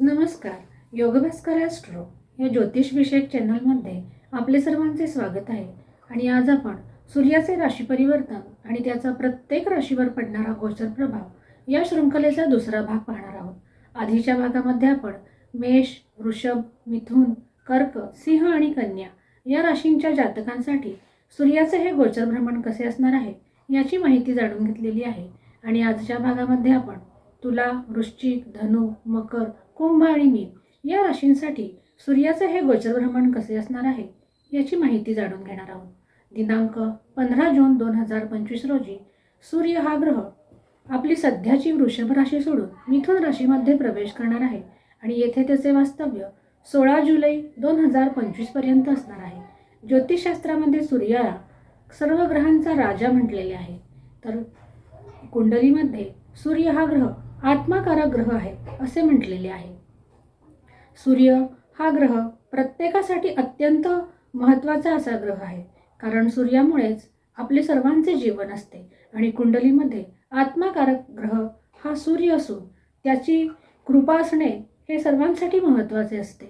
नमस्कार. योगभास्कर ॲस्ट्रो या ज्योतिषविषयक चॅनलमध्ये आपले सर्वांचे स्वागत आहे. आणि आज आपण सूर्याचे राशी परिवर्तन आणि त्याचा प्रत्येक राशीवर पडणारा गोचर प्रभाव या शृंखलेचा दुसरा भाग पाहणार आहोत. आधीच्या भागामध्ये आपण मेष वृषभ मिथुन कर्क सिंह आणि कन्या या राशींच्या जातकांसाठी सूर्याचे हे गोचर भ्रमण कसे असणार आहे याची माहिती जाणून घेतलेली आहे. आणि आजच्या भागामध्ये आपण तुला वृश्चिक धनु मकर कुंभ आणि मीन या राशींसाठी सूर्याचे हे गोचर भ्रमण कसे असणार आहे याची माहिती जाणून घेणार आहोत. दिनांक पंधरा जून दोन हजार पंचवीस रोजी सूर्य हा ग्रह आपली सध्याची वृषभ राशी सोडून मिथुन राशीमध्ये प्रवेश करणार आहे आणि येथे त्याचे वास्तव्य सोळा जुलै दोन हजार पंचवीसपर्यंत असणार आहे. ज्योतिषशास्त्रामध्ये सूर्याला सर्व ग्रहांचा राजा म्हटलेले आहे. तर कुंडलीमध्ये सूर्य हा ग्रह आत्माकारक ग्रह आहे असे म्हटलेले आहे. सूर्य हा ग्रह प्रत्येकासाठी अत्यंत महत्त्वाचा असा ग्रह आहे कारण सूर्यामुळेच आपले सर्वांचे जीवन असते आणि कुंडलीमध्ये आत्माकारक ग्रह हा सूर्य असून त्याची कृपा असणे हे सर्वांसाठी महत्त्वाचे असते.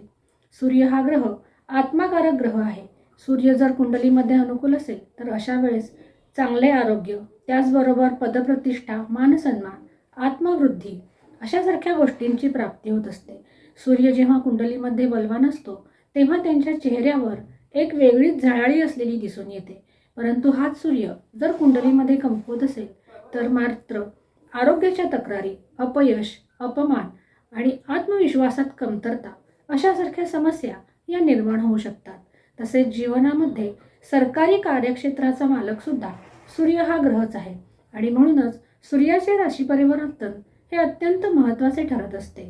सूर्य हा ग्रह आत्माकारक ग्रह आहे. सूर्य जर कुंडलीमध्ये अनुकूल असेल तर अशा वेळेस चांगले आरोग्य त्याचबरोबर पदप्रतिष्ठा मानसन्मान आत्मवृद्धी अशासारख्या गोष्टींची प्राप्ती होत असते. सूर्य जेव्हा कुंडलीमध्ये बलवान असतो तेव्हा त्यांच्या चेहऱ्यावर एक वेगळीच झळाळी असलेली दिसून येते. परंतु हाच सूर्य जर कुंडलीमध्ये कमकुवत असेल तर मात्र आरोग्याच्या तक्रारी अपयश अपमान आणि आत्मविश्वासात कमतरता अशासारख्या समस्या या निर्माण होऊ शकतात. तसेच जीवनामध्ये सरकारी कार्यक्षेत्राचा मालकसुद्धा सूर्य हा ग्रहच आहे आणि म्हणूनच सूर्याचे राशी परिवर्तन हे अत्यंत महत्त्वाचे ठरत असते.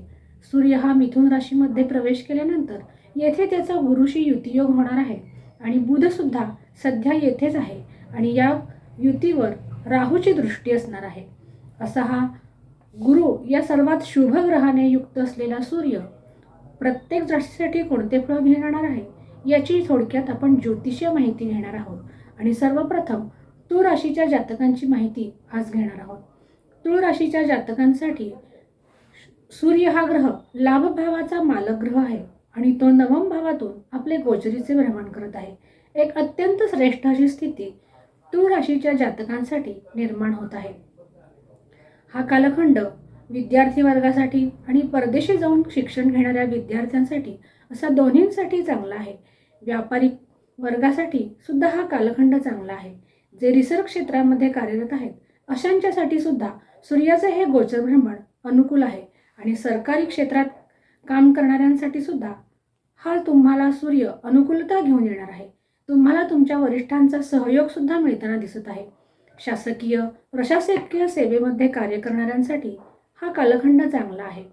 सूर्य हा मिथुन राशीमध्ये प्रवेश केल्यानंतर येथे त्याचा गुरुशी युतियोग होणार आहे आणि बुधसुद्धा सध्या येथेच आहे आणि या युतीवर राहूची दृष्टी असणार आहे. असा हा गुरु या सर्वात शुभ ग्रहाने युक्त असलेला सूर्य प्रत्येक राशीसाठी कोणते फळ घेणार आहे याची थोडक्यात आपण ज्योतिषीय माहिती घेणार आहोत. आणि सर्वप्रथम तूळ राशीच्या जातकांची माहिती आज घेणार आहोत. तूळ राशीच्या जातकांसाठी सूर्य हा ग्रह लाभभावाचा मालक ग्रह आहे आणि तो नवम भावातून आपले गोचरीचे भ्रमण करत आहे. एक अत्यंत श्रेष्ठ अशी स्थिती तूळ राशीच्या जातकांसाठी निर्माण होत आहे. हा कालखंड विद्यार्थी वर्गासाठी आणि परदेशी जाऊन शिक्षण घेणाऱ्या विद्यार्थ्यांसाठी असा दोन्हींसाठी चांगला आहे. व्यापारी वर्गासाठी सुद्धा हा कालखंड चांगला आहे. जे रिसर्च क्षेत्रामध्ये कार्यरत आहेत अशांच्यासाठी सुद्धा सूर्याचे हे गोचर भ्रमण अनुकूल आहे आणि सरकारी क्षेत्रात काम करणाऱ्यांसाठी सुद्धा हा तुम्हाला सूर्य अनुकूलता घेऊन येणार आहे. तुम्हाला तुमच्या वरिष्ठांचा सहयोग सुद्धा मिळताना दिसत आहे. शासकीय प्रशासकीय सेवेमध्ये कार्य करणाऱ्यांसाठी हा कालखंड चांगला आहे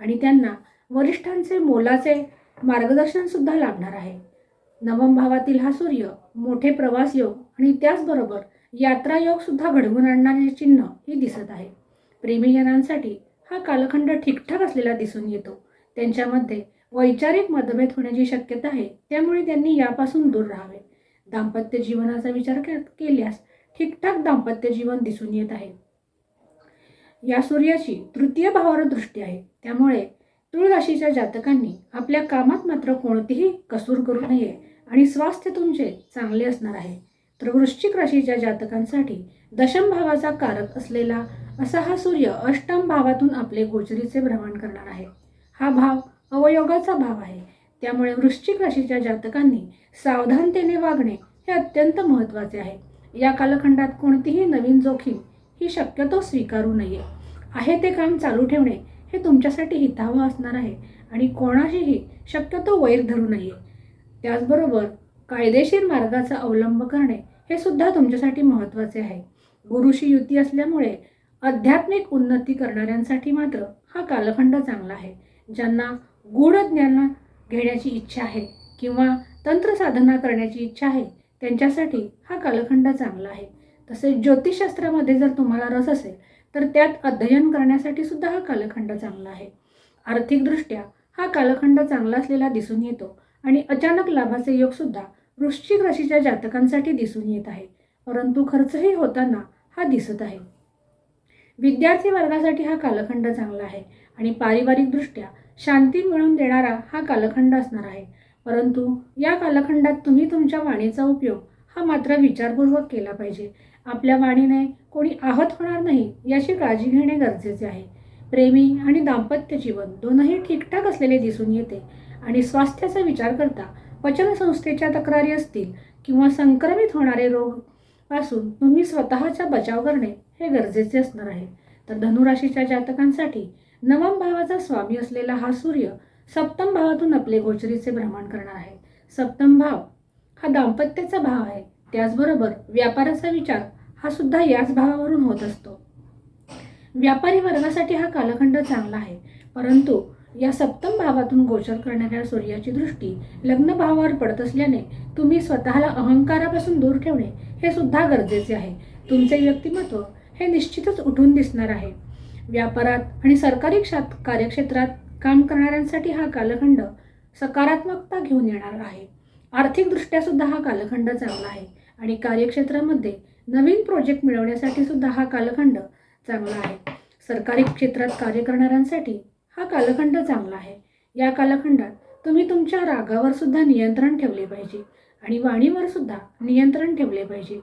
आणि त्यांना वरिष्ठांचे मोलाचे मार्गदर्शन सुद्धा लाभणार आहे. नवम भावातील हा सूर्य मोठे प्रवास योग आणि त्याचबरोबर यात्रायोगसुद्धा सुद्धा घडवून आणणारे चिन्ह ही दिसत आहे. प्रेमीजनांसाठी हा कालखंड ठीकठाक असलेला दिसून येतो. त्यांच्यामध्ये वैचारिक मतभेद होण्याची शक्यता आहे त्यामुळे त्यांनी यापासून दूर राहावे. दाम्पत्य जीवनाचा विचार के- केल्यास ठीकठाक दाम्पत्य जीवन दिसून येत आहे. या सूर्याची तृतीय भावावर दृष्टी आहे. त्यामुळे तुळ राशीच्या जातकांनी आपल्या कामात मात्र कोणतीही कसूर करू नये आणि स्वास्थ्य तुमचे चांगले असणार आहे. तर वृश्चिक राशीच्या जातकांसाठी दशम भावाचा कारक असलेला असा हा सूर्य अष्टम भावातून आपले गोचरीचे भ्रमण करणार आहे. हा भाव अवयोगाचा भाव आहे. त्यामुळे वृश्चिक राशीच्या जातकांनी सावधानतेने वागणे हे अत्यंत महत्त्वाचे आहे. या कालखंडात कोणतीही नवीन जोखीम ही शक्यतो स्वीकारू नये. आहे ते काम चालू ठेवणे हे तुमच्यासाठी हितावं असणार आहे आणि कोणाशीही शक्यतो वैर धरू नये. त्याचबरोबर कायदेशीर मार्गाचा अवलंब करणे हे सुद्धा तुमच्यासाठी महत्त्वाचे आहे. गुरुशी युती असल्यामुळे आध्यात्मिक उन्नती करणाऱ्यांसाठी मात्र हा कालखंड चांगला आहे. ज्यांना गूढ ज्ञान घेण्याची इच्छा आहे किंवा तंत्रसाधना करण्याची इच्छा आहे त्यांच्यासाठी हा कालखंड चांगला आहे. तसेच ज्योतिषशास्त्रामध्ये जर तुम्हाला रस असेल तर त्यात अध्ययन करण्यासाठी सुद्धा हा कालखंड चांगला आहे. आर्थिकदृष्ट्या हा कालखंड चांगला असलेला दिसून येतो आणि अचानक लाभाचे योगसुद्धा वृश्चिक राशीच्या जातकांसाठी दिसून येत आहे. परंतु खर्चही होताना हा दिसत आहे. विद्यार्थी वर्गासाठी हा कालखंड चांगला आहे आणि पारिवारिकदृष्ट्या शांती मिळवून देणारा हा कालखंड असणार आहे. परंतु या कालखंडात तुम्ही तुमच्या वाणीचा उपयोग हा मात्र विचारपूर्वक केला पाहिजे. आपल्या वाणीने कोणी आहत होणार नाही याची काळजी घेणे गरजेचे आहे. प्रेमी आणि दाम्पत्य जीवन दोनही ठीकठाक असलेले दिसून येते आणि स्वास्थ्याचा विचार करता पचनसंस्थेच्या तक्रारी असतील किंवा संक्रमित होणारे रोगपासून तुम्ही स्वतःचा बचाव करणे हे गरजेचे असणार आहे. तर धनुराशीच्या जातकांसाठी नवम भावाचा स्वामी असलेला हा सूर्य सप्तम भावातून आपले गोचरीचे भ्रमण करणार आहे. सप्तम भाव हा दाम्पत्याचा भाव आहे. त्याचबरोबर व्यापाराचा विचार हा सुद्धा याच भावावरून होत असतो. व्यापारी वर्गासाठी हा कालखंड चांगला आहे. परंतु या सप्तम भावातून गोचर करणाऱ्या सूर्याची दृष्टी लग्न भावावर पडत असल्याने तुम्ही स्वतःला अहंकारापासून दूर ठेवणे हे सुद्धा गरजेचे आहे. तुमचे व्यक्तिमत्व हे निश्चितच उठून दिसणार आहे. व्यापारात आणि सरकारी क्षात कार्यक्षेत्रात काम करणाऱ्यांसाठी हा कालखंड सकारात्मकता घेऊन येणार आहे. आर्थिकदृष्ट्या सुद्धा हा कालखंड चांगला आहे आणि कार्यक्षेत्रामध्ये नवीन प्रोजेक्ट मिळवण्यासाठी सुद्धा हा कालखंड चांगला आहे. सरकारी क्षेत्रात कार्य करणाऱ्यांसाठी हा कालखंड चांगला आहे. या कालखंडात तुम्ही तुमच्या रागावर सुद्धा नियंत्रण ठेवले पाहिजे आणि वाणीवर सुद्धा नियंत्रण ठेवले पाहिजे.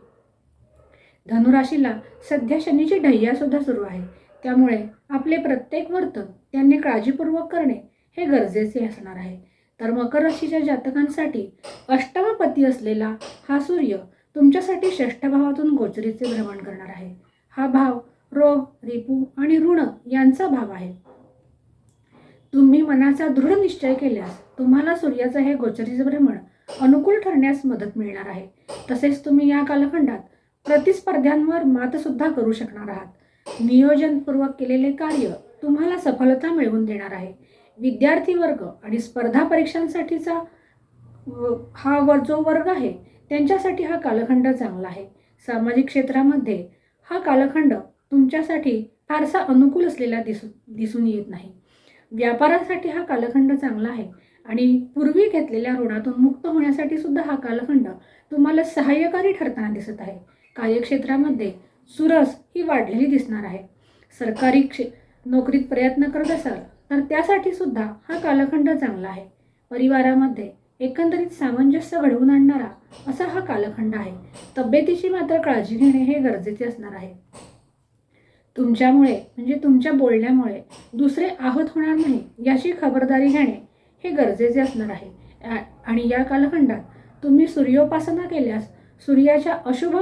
धनुराशीला सध्या शनीची ढय्यासुद्धा सुरू आहे. त्यामुळे आपले प्रत्येक वर्तन त्यांनी काळजीपूर्वक करणे हे गरजेचे असणार आहे. तर मकर राशीच्या जातकांसाठी अष्टमपती असलेला हा सूर्य तुमच्यासाठी षष्ठ भावातून गोचरीचे भ्रमण करणार आहे. हा भाव रोग रिपू आणि ऋण यांचा भाव आहे. तुम्ही मनाचा दृढ निश्चय केल्यास तुम्हाला सूर्याचं हे गोचरीचं भ्रमण अनुकूल ठरण्यास मदत मिळणार आहे. तसेच तुम्ही या कालखंडात प्रतिस्पर्ध्यांवर मातसुद्धा करू शकणार आहात. नियोजनपूर्वक केलेले कार्य तुम्हाला सफलता मिळवून देणार आहे. विद्यार्थी वर्ग आणि स्पर्धा परीक्षांसाठीचा हा वर जो वर्ग आहे त्यांच्यासाठी हा कालखंड चांगला आहे. सामाजिक क्षेत्रामध्ये हा कालखंड तुमच्यासाठी फारसा अनुकूल असलेला दिसू दिसून येत नाही. व्यापारासाठी हा कालखंड चांगला आहे. आणि पूर्वी घेतलेल्या ऋणातून मुक्त होण्यासाठी सुद्धा हा कालखंड तुम्हाला सहाय्यकारी ठरताना दिसत आहे. कार्यक्षेत्रामध्ये सुरस ही वाढलेली दिसणार आहे. सरकारी क्षे नोकरीत प्रयत्न करत असाल तर त्यासाठी सुद्धा हा कालखंड चांगला आहे. परिवारामध्ये एकंदरीत सामंजस्य घडवून आणणारा असा हा कालखंड आहे. तब्येतीची मात्र काळजी घेणे हे गरजेचे असणार आहे. तुमच्यामुळे म्हणजे तुमच्या बोलण्यामुळे दुसरे आहत होणार नाही याची खबरदारी घेणे हे गरजेचे असणार आहे. आणि या कालखंडात तुम्ही सूर्योपासना केल्यास सूर्याच्या अशुभ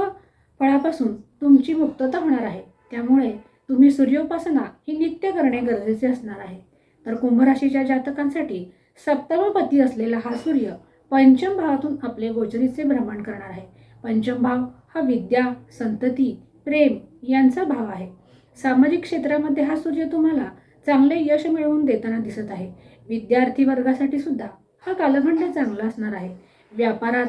फळापासून तुमची मुक्तता होणार आहे. त्यामुळे तुम्ही सूर्योपासना ही नित्य करणे गरजेचे असणार आहे. तर कुंभराशीच्या जातकांसाठी सप्तमपती असलेला हा सूर्य पंचम भावातून आपले गोचरीचे भ्रमण करणार आहे. पंचम भाव हा विद्या संतती प्रेम यांचा भाव आहे. सामाजिक क्षेत्रामध्ये हा सूर्य तुम्हाला चांगले यश मिळवून देताना दिसत आहे. विद्यार्थी वर्गासाठी सुद्धा हा कालखंड चांगला असणार आहे. व्यापारात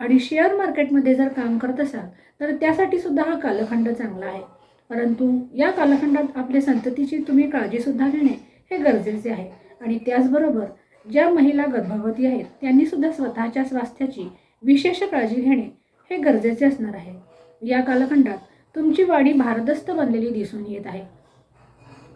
आणि शेअर मार्केटमध्ये जर काम करत असाल तर त्यासाठी सुद्धा हा कालखंड चांगला आहे. परंतु या कालखंडात आपल्या संततीची तुम्ही काळजीसुद्धा घेणे हे गरजेचे आहे. आणि त्याचबरोबर ज्या महिला गर्भवती आहेत त्यांनीसुद्धा स्वतःच्या स्वास्थ्याची विशेष काळजी घेणे हे गरजेचे असणार आहे. या कालखंडात तुमची वाणी भारदस्त बनलेली दिसून येत आहे.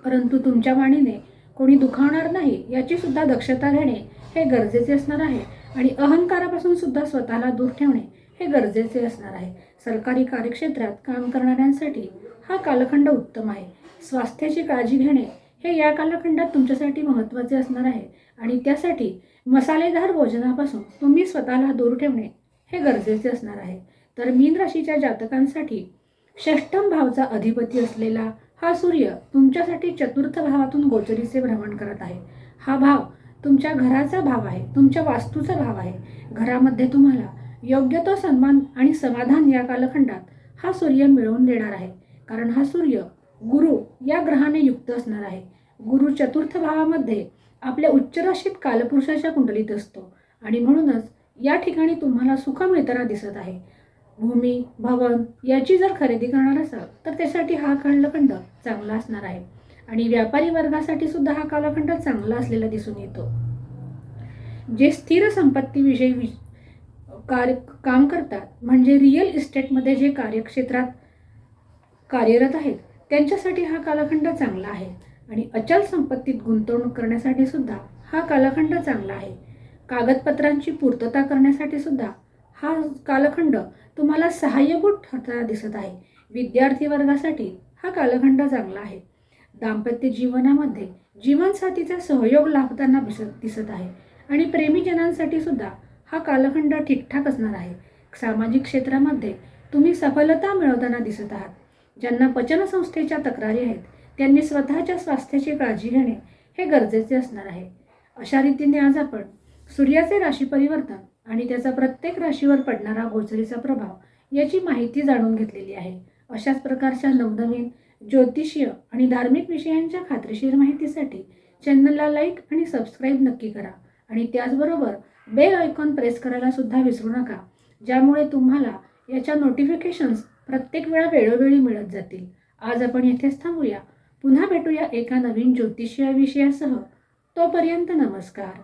परंतु तुमच्या वाणीने कोणी दुखावणार नाही याची सुद्धा दक्षता घेणे हे गरजेचे असणार आहे आणि अहंकारापासून सुद्धा स्वतःला दूर ठेवणे हे गरजेचे असणार आहे. सरकारी कार्यक्षेत्रात काम करणाऱ्यांसाठी हा कालखंड उत्तम आहे. स्वास्थ्याची काळजी घेणे हे या कालखंडात तुमच्यासाठी महत्त्वाचे असणार आहे आणि त्यासाठी मसालेदार भोजनापासून तुम्ही स्वतःला दूर ठेवणे हे गरजेचे असणार आहे. तर मीन राशीच्या जातकांसाठी षष्टम भावचा अधिपती असलेला हा सूर्य तुमच्यासाठी चतुर्थ भावातून गोचरीचे भ्रमण करत आहे. हा भाव तुमच्या घराचा भाव आहे तुमच्या वास्तूचा भाव आहे. घरामध्ये तुम्हाला योग्य तो सन्मान आणि समाधान या कालखंडात हा सूर्य मिळवून देणार आहे. कारण हा सूर्य गुरु या ग्रहाने युक्त असणार आहे. गुरु चतुर्थ भावामध्ये आपल्या उच्चराशीत कालपुरुषाच्या कुंडलीत असतो आणि म्हणूनच या ठिकाणी तुम्हाला सुख मिळताना दिसत आहे. भूमी भवन याची जर खरेदी करणार असाल तर त्यासाठी हा कालखंड चांगला असणार आहे. आणि व्यापारी वर्गासाठी सुद्धा हा कालखंड चांगला असलेला दिसून येतो. जे स्थिर संपत्तीविषयी वि कार्य काम करतात म्हणजे रिअल इस्टेटमध्ये जे कार्यक्षेत्रात कार्यरत आहेत त्यांच्यासाठी हा कालखंड चांगला आहे. आणि अचल संपत्तीत गुंतवणूक करण्यासाठी सुद्धा हा कालखंड चांगला आहे. कागदपत्रांची पूर्तता करण्यासाठी सुद्धा हा कालखंड तुम्हाला सहाय्यभूत ठरताना दिसत आहे. विद्यार्थी वर्गासाठी हा कालखंड चांगला आहे. दाम्पत्य जीवनामध्ये जीवनसाथीचा सहयोग लाभताना दिसत दिसत आहे. आणि प्रेमीजनांसाठी सुद्धा हा कालखंड ठीकठाक असणार आहे. सामाजिक क्षेत्रामध्ये तुम्ही सफलता मिळवताना दिसत आहात. ज्यांना पचनसंस्थेच्या तक्रारी आहेत त्यांनी स्वतःच्या स्वास्थ्याची काळजी घेणे हे गरजेचे असणार आहे. अशा रीतीने आज आपण सूर्याचे राशी परिवर्तन आणि त्याचा प्रत्येक राशीवर पडणारा गोचरीचा प्रभाव याची माहिती जाणून घेतलेली आहे. अशाच प्रकारच्या नवनवीन ज्योतिषीय आणि धार्मिक विषयांच्या खात्रीशीर माहितीसाठी चॅनलला लाईक आणि सबस्क्राईब नक्की करा. आणि त्याचबरोबर बेल आयकॉन प्रेस करायला सुद्धा विसरू नका ज्यामुळे तुम्हाला याच्या नोटिफिकेशन्स प्रत्येक वेळा वेळोवेळी मिळत जातील. आज आपण येथेच थांबूया. पुन्हा भेटूया एका नवीन ज्योतिषीय विषयासह. तोपर्यंत नमस्कार.